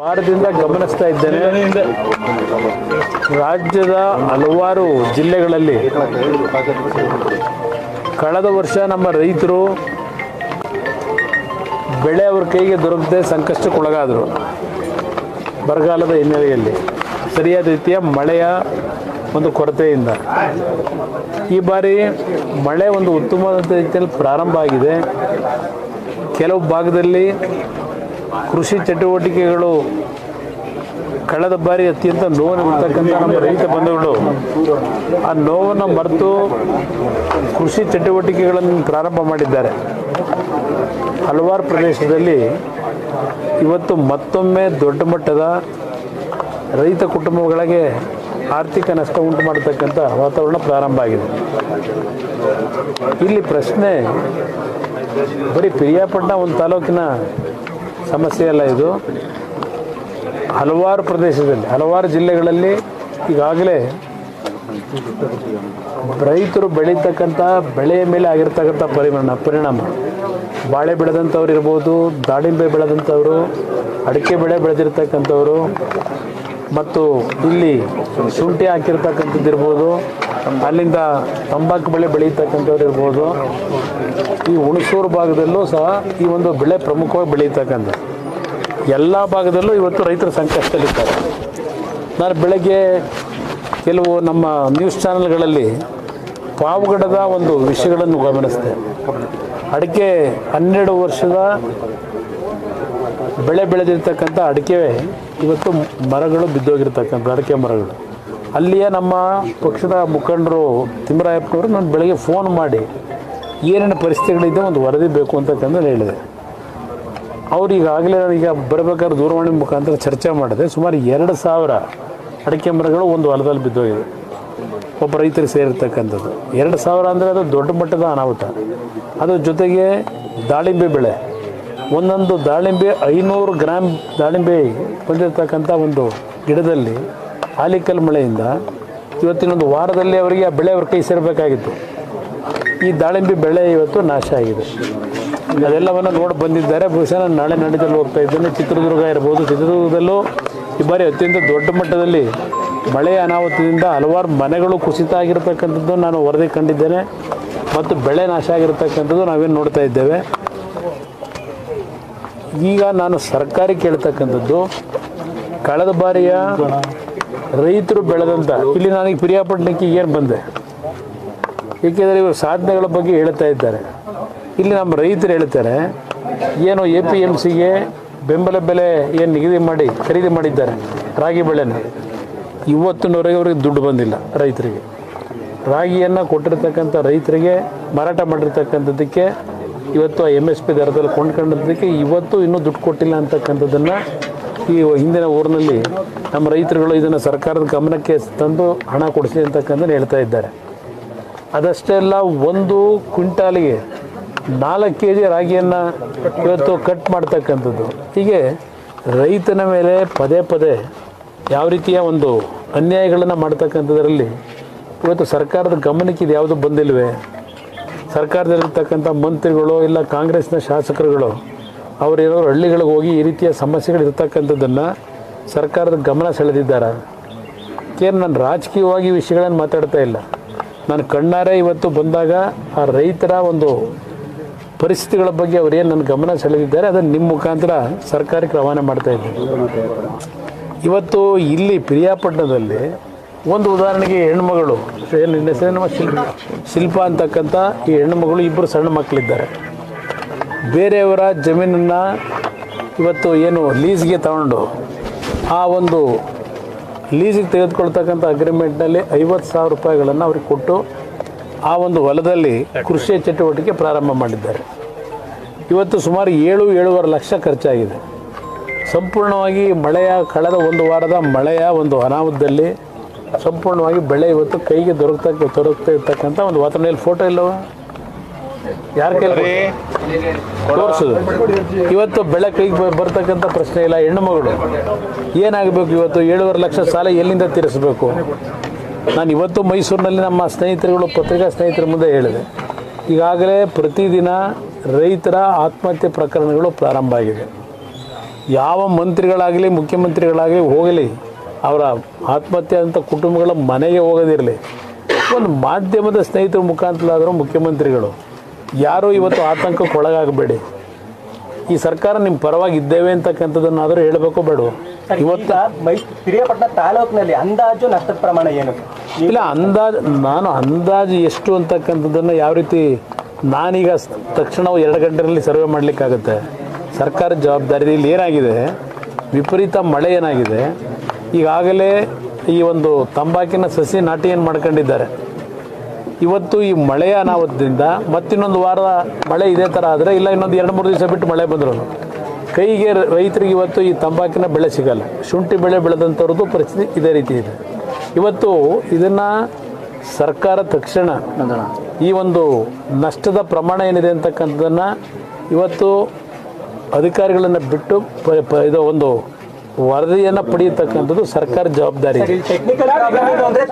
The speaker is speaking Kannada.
ವಾರದಿಂದ ಗಮನಿಸ್ತಾ ಇದ್ದೇನೆ. ರಾಜ್ಯದ ಹಲವಾರು ಜಿಲ್ಲೆಗಳಲ್ಲಿ ಕಳೆದ ವರ್ಷ ನಮ್ಮ ರೈತರು ಬೆಳೆ ಅವ್ರ ಕೈಗೆ ದೊರಕದೆ ಸಂಕಷ್ಟಕ್ಕೊಳಗಾದರು. ಬರಗಾಲದ ಹಿನ್ನೆಲೆಯಲ್ಲಿ ಸರಿಯಾದ ರೀತಿಯ ಮಳೆಯ ಒಂದು ಕೊರತೆಯಿಂದ. ಈ ಬಾರಿ ಮಳೆ ಒಂದು ಉತ್ತಮವಾದಂಥ ರೀತಿಯಲ್ಲಿ ಪ್ರಾರಂಭ ಆಗಿದೆ. ಕೆಲವು ಭಾಗದಲ್ಲಿ ಕೃಷಿ ಚಟುವಟಿಕೆಗಳು ಕಳೆದ ಬಾರಿ ಅತ್ಯಂತ ನೋವಿರ್ತಕ್ಕಂಥ ನಮ್ಮ ರೈತ ಬಂಧುಗಳು, ಆ ನೋವನ್ನು ಮರೆತು ಕೃಷಿ ಚಟುವಟಿಕೆಗಳನ್ನು ಪ್ರಾರಂಭ ಮಾಡಿದ್ದಾರೆ. ಹಲವಾರು ಪ್ರದೇಶದಲ್ಲಿ ಇವತ್ತು ಮತ್ತೊಮ್ಮೆ ದೊಡ್ಡ ಮಟ್ಟದ ರೈತ ಕುಟುಂಬಗಳಿಗೆ ಆರ್ಥಿಕ ನಷ್ಟ ಉಂಟು ಮಾಡತಕ್ಕಂಥ ವಾತಾವರಣ ಪ್ರಾರಂಭ ಆಗಿದೆ. ಇಲ್ಲಿ ಪ್ರಶ್ನೆ, ಬರೀ ಪಿರಿಯಾಪಟ್ಟಣ ಒಂದು ತಾಲೂಕಿನ ಸಮಸ್ಯೆ ಅಲ್ಲ ಇದು. ಹಲವಾರು ಪ್ರದೇಶದಲ್ಲಿ, ಹಲವಾರು ಜಿಲ್ಲೆಗಳಲ್ಲಿ ಈಗಾಗಲೇ ರೈತರು ಬೆಳೀತಕ್ಕಂಥ ಬೆಳೆಯ ಮೇಲೆ ಆಗಿರ್ತಕ್ಕಂಥ ಪರಿಮಾಣ, ಪರಿಣಾಮ. ಬಾಳೆ ಬೆಳೆದಂಥವ್ರು ಇರ್ಬೋದು, ದಾಳಿಂಬೆ ಬೆಳೆದಂಥವರು, ಅಡಿಕೆ ಬೆಳೆ ಬೆಳೆದಿರ್ತಕ್ಕಂಥವ್ರು, ಮತ್ತು ಇಲ್ಲಿ ಶುಂಠಿ ಹಾಕಿರ್ತಕ್ಕಂಥದ್ದು ಇರ್ಬೋದು ಅಲ್ಲಿಂದ ತಂಬಾಕು ಬೆಳೆ ಬೆಳೀತಕ್ಕಂಥವ್ರು ಇರ್ಬೋದು. ಈ ಹುಣಸೂರು ಭಾಗದಲ್ಲೂ ಸಹ ಈ ಒಂದು ಬೆಳೆ ಪ್ರಮುಖವಾಗಿ ಬೆಳೀತಕ್ಕಂಥ ಎಲ್ಲ ಭಾಗದಲ್ಲೂ ಇವತ್ತು ರೈತರು ಸಂಕಷ್ಟದಲ್ಲಿದ್ದಾರೆ. ನಾನು ಬೆಳಗ್ಗೆ ಕೆಲವು ನಮ್ಮ ನ್ಯೂಸ್ ಚಾನೆಲ್ಗಳಲ್ಲಿ ಪಾವಗಡದ ಒಂದು ವಿಷಯಗಳನ್ನು ಗಮನಿಸಿದೆ. ಅಡಿಕೆ ಹನ್ನೆರಡು ವರ್ಷದ ಬೆಳೆ ಬೆಳೆದಿರ್ತಕ್ಕಂಥ ಅಡಿಕೆ ಇವತ್ತು ಮರಗಳು ಬಿದ್ದೋಗಿರ್ತಕ್ಕಂಥ ಅಡಿಕೆ ಮರಗಳು. ಅಲ್ಲಿಯ ನಮ್ಮ ಪಕ್ಷದ ಮುಖಂಡರು ತಿಮ್ಮರಾಯಪ್ಪನವರು ನಾನು ಬೆಳಗ್ಗೆ ಫೋನ್ ಮಾಡಿ ಏನೇನು ಪರಿಸ್ಥಿತಿಗಳಿದೆ ಒಂದು ವರದಿ ಬೇಕು ಅಂತಕ್ಕಂಥ ಹೇಳಿದೆ. ಅವರು ಈಗಾಗಲೇ ಈಗ ಬರಬೇಕಾದ್ರೆ ದೂರವಾಣಿ ಮುಖಾಂತರ ಚರ್ಚೆ ಮಾಡಿದೆ. ಸುಮಾರು ಎರಡು ಸಾವಿರ ಅಡಿಕೆ ಮರಗಳು ಒಂದು ಹೊಲದಲ್ಲಿ ಬಿದ್ದೋಗಿದೆ. ಒಬ್ಬ ರೈತರು ಸೇರಿರ್ತಕ್ಕಂಥದ್ದು. ಎರಡು ಸಾವಿರ ಅಂದರೆ ಅದು ದೊಡ್ಡ ಮಟ್ಟದ ಅನಾಹುತ. ಅದ್ರ ಜೊತೆಗೆ ದಾಳಿಂಬೆ ಬೆಳೆ. ಒಂದೊಂದು ದಾಳಿಂಬೆ ಐನೂರು ಗ್ರಾಮ್ ದಾಳಿಂಬೆ ಬಂದಿರತಕ್ಕಂಥ ಒಂದು ಗಿಡದಲ್ಲಿ ಆಲಿಕಲ್ ಮಳೆಯಿಂದ ಇವತ್ತಿನೊಂದು ವಾರದಲ್ಲಿ ಅವರಿಗೆ ಆ ಬೆಳೆ ಅವ್ರ ಕೈ ಸೇರಬೇಕಾಗಿತ್ತು. ಈ ದಾಳಿಂಬೆ ಬೆಳೆ ಇವತ್ತು ನಾಶ ಆಗಿದೆ. ಅದೆಲ್ಲವನ್ನು ನೋಡಿ ಬಂದಿದ್ದಾರೆ. ಬಹುಶಃ ನಾಳೆ ನಡೆದಲ್ಲಿ ಹೋಗ್ತಾ ಇದ್ದೇನೆ. ಚಿತ್ರದುರ್ಗ ಇರ್ಬೋದು, ಚಿತ್ರದುರ್ಗದಲ್ಲೂ ಈ ಬಾರಿ ಅತ್ಯಂತ ದೊಡ್ಡ ಮಟ್ಟದಲ್ಲಿ ಮಳೆಯ ಅನಾಹುತದಿಂದ ಹಲವಾರು ಮನೆಗಳು ಕುಸಿತ ಆಗಿರ್ತಕ್ಕಂಥದ್ದು ನಾನು ವರದಿ ಕಂಡಿದ್ದೇನೆ. ಮತ್ತು ಬೆಳೆ ನಾಶ ಆಗಿರತಕ್ಕಂಥದ್ದು ನಾವೇನು ನೋಡ್ತಾ ಇದ್ದೇವೆ. ಈಗ ನಾನು ಸರ್ಕಾರಿ ಕೇಳ್ತಕ್ಕಂಥದ್ದು, ಕಳೆದ ಬಾರಿಯ ರೈತರು ಬೆಳೆದಂತ. ಇಲ್ಲಿ ನನಗೆ ಪ್ರಿಯಾಪಟ್ಟಣಕ್ಕೆ ಏನು ಬಂದೆ. ಏಕೆಂದರೆ ಇವರು ಸಾಧನೆಗಳ ಬಗ್ಗೆ ಹೇಳ್ತಾ ಇದ್ದಾರೆ. ಇಲ್ಲಿ ನಮ್ಮ ರೈತರು ಹೇಳ್ತಾರೆ, ಏನು ಎ ಪಿ ಎಂ ಸಿಗೆ ಬೆಂಬಲ ಬೆಲೆ ಏನು ನಿಗದಿ ಮಾಡಿ, ಖರೀದಿ ಮಾಡಿದ್ದಾರೆ, ರಾಗಿ ಬೆಳೆನ. ಇವತ್ತಿನವರೆಗೆ ಅವ್ರಿಗೆ ದುಡ್ಡು ಬಂದಿಲ್ಲ ರೈತರಿಗೆ. ರಾಗಿಯನ್ನು ಕೊಟ್ಟಿರ್ತಕ್ಕಂಥ ರೈತರಿಗೆ, ಮಾರಾಟ ಮಾಡಿರ್ತಕ್ಕಂಥದ್ದಕ್ಕೆ, ಇವತ್ತು ಎಂ ಎಸ್ ಪಿ ದರದಲ್ಲಿ ಕೊಂಡ್ಕೊಂಡಿದ್ದಕ್ಕೆ ಇವತ್ತು ಇನ್ನೂ ದುಡ್ಡು ಕೊಟ್ಟಿಲ್ಲ ಅಂತಕ್ಕಂಥದ್ದನ್ನು ಈ ಹಿಂದಿನ ಊರಿನಲ್ಲಿ ನಮ್ಮ ರೈತರುಗಳು ಇದನ್ನು ಸರ್ಕಾರದ ಗಮನಕ್ಕೆ ತಂದು ಹಣ ಕೊಡಿಸಿ ಅಂತಕ್ಕಂಥದ್ದು ಹೇಳ್ತಾ ಇದ್ದಾರೆ. ಅದಷ್ಟೇ ಅಲ್ಲ, ಒಂದು ಕ್ವಿಂಟಾಲಿಗೆ ನಾಲ್ಕು ಕೆ ಜಿ ರಾಗಿಯನ್ನು ಇವತ್ತು ಕಟ್ ಮಾಡ್ತಕ್ಕಂಥದ್ದು. ಹೀಗೆ ರೈತನ ಮೇಲೆ ಪದೇ ಪದೇ ಯಾವ ರೀತಿಯ ಒಂದು ಅನ್ಯಾಯಗಳನ್ನು ಮಾಡ್ತಕ್ಕಂಥದ್ರಲ್ಲಿ ಇವತ್ತು ಸರ್ಕಾರದ ಗಮನಕ್ಕೆ ಇದು ಯಾವುದು ಬಂದಿಲ್ವೇ? ಸರ್ಕಾರದಲ್ಲಿರ್ತಕ್ಕಂಥ ಮಂತ್ರಿಗಳು ಇಲ್ಲ ಕಾಂಗ್ರೆಸ್ನ ಶಾಸಕರುಗಳು ಅವರೇನಾದ್ರು ಹಳ್ಳಿಗಳಿಗೆ ಹೋಗಿ ಈ ರೀತಿಯ ಸಮಸ್ಯೆಗಳು ಇರ್ತಕ್ಕಂಥದ್ದನ್ನು ಸರ್ಕಾರದ ಗಮನ ಸೆಳೆದಿದ್ದಾರೆ? ಏನು ನಾನು ರಾಜಕೀಯವಾಗಿ ವಿಷಯಗಳನ್ನು ಮಾತಾಡ್ತಾ ಇಲ್ಲ. ನಾನು ಕಣ್ಣಾರೆ ಇವತ್ತು ಬಂದಾಗ ಆ ರೈತರ ಒಂದು ಪರಿಸ್ಥಿತಿಗಳ ಬಗ್ಗೆ ಅವರೇನು ನನ್ನ ಗಮನ ಸೆಳೆದಿದ್ದಾರೆ, ಅದನ್ನು ನಿಮ್ಮ ಮುಖಾಂತರ ಸರ್ಕಾರಕ್ಕೆ ರವಾನೆ ಮಾಡ್ತಾ ಇದ್ದೀನಿ. ಇವತ್ತು ಇಲ್ಲಿ ಪ್ರಿಯಾಪಟ್ಟಣದಲ್ಲಿ ಒಂದು ಉದಾಹರಣೆಗೆ ಹೆಣ್ಮಗಳು, ಏನು ಶಿಲ್ಪ. ಶಿಲ್ಪ ಅಂತಕ್ಕಂಥ ಈ ಹೆಣ್ಣುಮಗಳು ಇಬ್ಬರು ಸಣ್ಣ ಮಕ್ಕಳಿದ್ದಾರೆ ಬೇರೆಯವರ ಜಮೀನನ್ನು ಇವತ್ತು ಏನು ಲೀಸ್ಗೆ ತಗೊಂಡು ಆ ಒಂದು ಲೀಸಿಗೆ ತೆಗೆದುಕೊಳ್ತಕ್ಕಂಥ ಅಗ್ರಿಮೆಂಟ್ನಲ್ಲಿ ಐವತ್ತು ಸಾವಿರ ರೂಪಾಯಿಗಳನ್ನು ಅವ್ರಿಗೆ ಕೊಟ್ಟು ಆ ಒಂದು ಹೊಲದಲ್ಲಿ ಕೃಷಿ ಚಟುವಟಿಕೆ ಪ್ರಾರಂಭ ಮಾಡಿದ್ದಾರೆ. ಇವತ್ತು ಸುಮಾರು ಏಳು, ಏಳುವರೆ ಲಕ್ಷ ಖರ್ಚಾಗಿದೆ. ಸಂಪೂರ್ಣವಾಗಿ ಮಳೆಯ, ಕಳೆದ ಒಂದು ವಾರದ ಮಳೆಯ ಒಂದು ಅನಾಹುತದಲ್ಲಿ ಸಂಪೂರ್ಣವಾಗಿ ಬೆಳೆ ಇವತ್ತು ಕೈಗೆ ದೊರಕ್ತಕ್ಕ ದೊರಕ್ತಾ ಇರ್ತಕ್ಕಂಥ ಒಂದು ವಾತಾವರಣದಲ್ಲಿ ಫೋಟೋ ಇಲ್ಲವ? ಯಾರ ಕೈಲಿ ತೋರಿಸೋದು ಇವತ್ತು ಬೆಳಕಿಗೆ ಕೈಗೆ ಬರ್ತಕ್ಕಂಥ ಪ್ರಶ್ನೆ ಇಲ್ಲ ಹೆಣ್ಣು ಮಗಳು. ಏನಾಗಬೇಕು ಇವತ್ತು? ಏಳುವರೆ ಲಕ್ಷ ಸಾಲ ಎಲ್ಲಿಂದ ತೀರಿಸಬೇಕು? ನಾನು ಇವತ್ತು ಮೈಸೂರಿನಲ್ಲಿ ನಮ್ಮ ಸ್ನೇಹಿತರುಗಳು ಪತ್ರಿಕಾ ಸ್ನೇಹಿತರ ಮುಂದೆ ಹೇಳಿದೆ. ಈಗಾಗಲೇ ಪ್ರತಿದಿನ ರೈತರ ಆತ್ಮಹತ್ಯೆ ಪ್ರಕರಣಗಳು ಪ್ರಾರಂಭ ಆಗಿದೆ. ಯಾವ ಮಂತ್ರಿಗಳಾಗಲಿ ಮುಖ್ಯಮಂತ್ರಿಗಳಾಗಲಿ ಹೋಗಲಿ ಅವರ ಆತ್ಮಹತ್ಯೆ ಅಂತ ಕುಟುಂಬಗಳ ಮನೆಗೆ ಹೋಗೋದಿರಲಿ. ಒಂದು ಮಾಧ್ಯಮದ ಸ್ನೇಹಿತರ ಮುಖಾಂತರ ಮುಖ್ಯಮಂತ್ರಿಗಳು ಯಾರೂ ಇವತ್ತು ಆತಂಕಕ್ಕೆ ಒಳಗಾಗಬೇಡಿ ಈ ಸರ್ಕಾರ ನಿಮ್ಮ ಪರವಾಗಿ ಇದ್ದೇವೆ ಅಂತಕ್ಕಂಥದ್ದನ್ನಾದರೂ ಹೇಳಬೇಕು ಬೇಡ ಇವತ್ತು ಪಿರಿಯಾಪಟ್ಟಣ ತಾಲೂಕಿನಲ್ಲಿ ಅಂದಾಜು ನಷ್ಟದ ಪ್ರಮಾಣ ಏನು? ಇಲ್ಲ ಅಂದಾಜು ನಾನು ಅಂದಾಜು ಎಷ್ಟು ಅಂತಕ್ಕಂಥದ್ದನ್ನು ಯಾವ ರೀತಿ ನಾನೀಗ ತಕ್ಷಣ ಎರಡು ಗಂಟೆಯಲ್ಲಿ ಸರ್ವೆ ಮಾಡಲಿಕ್ಕಾಗುತ್ತೆ. ಸರ್ಕಾರದ ಜವಾಬ್ದಾರಿಯಲ್ಲಿ ಏನಾಗಿದೆ? ವಿಪರೀತ ಮಳೆ ಏನಾಗಿದೆ? ಈಗಾಗಲೇ ಈ ಒಂದು ತಂಬಾಕಿನ ಸಸಿ ನಾಟಿ ಏನು ಮಾಡ್ಕೊಂಡಿದ್ದಾರೆ? ಇವತ್ತು ಈ ಮಳೆಯ ಅನಾಹುತದಿಂದ ಮತ್ತಿನ್ನೊಂದು ವಾರ ಮಳೆ ಇದೇ ಥರ ಆದರೆ ಇಲ್ಲ, ಇನ್ನೊಂದು ಎರಡು, ಮೂರು ದಿವಸ ಬಿಟ್ಟು ಮಳೆ ಬಂದರೂ. ಕೈಗೆ ರೈತರಿಗೆ ಇವತ್ತು ಈ ತಂಬಾಕಿನ ಬೆಳೆ ಸಿಗಲ್ಲ. ಶುಂಠಿ ಬೆಳೆ ಬೆಳೆದಂಥವ್ರದ್ದು ಪರಿಸ್ಥಿತಿ ಇದೇ ರೀತಿ ಇದೆ. ಇವತ್ತು ಇದನ್ನು ಸರ್ಕಾರ ತಕ್ಷಣ ಈ ಒಂದು ನಷ್ಟದ ಪ್ರಮಾಣ ಏನಿದೆ ಅಂತಕ್ಕಂಥದ್ದನ್ನು ಇವತ್ತು ಅಧಿಕಾರಿಗಳನ್ನು ಬಿಟ್ಟು ಇದು ಒಂದು ವರದಿಯನ್ನು ಪಡೆಯತಕ್ಕಂಥದ್ದು ಸರ್ಕಾರ ಜವಾಬ್ದಾರಿ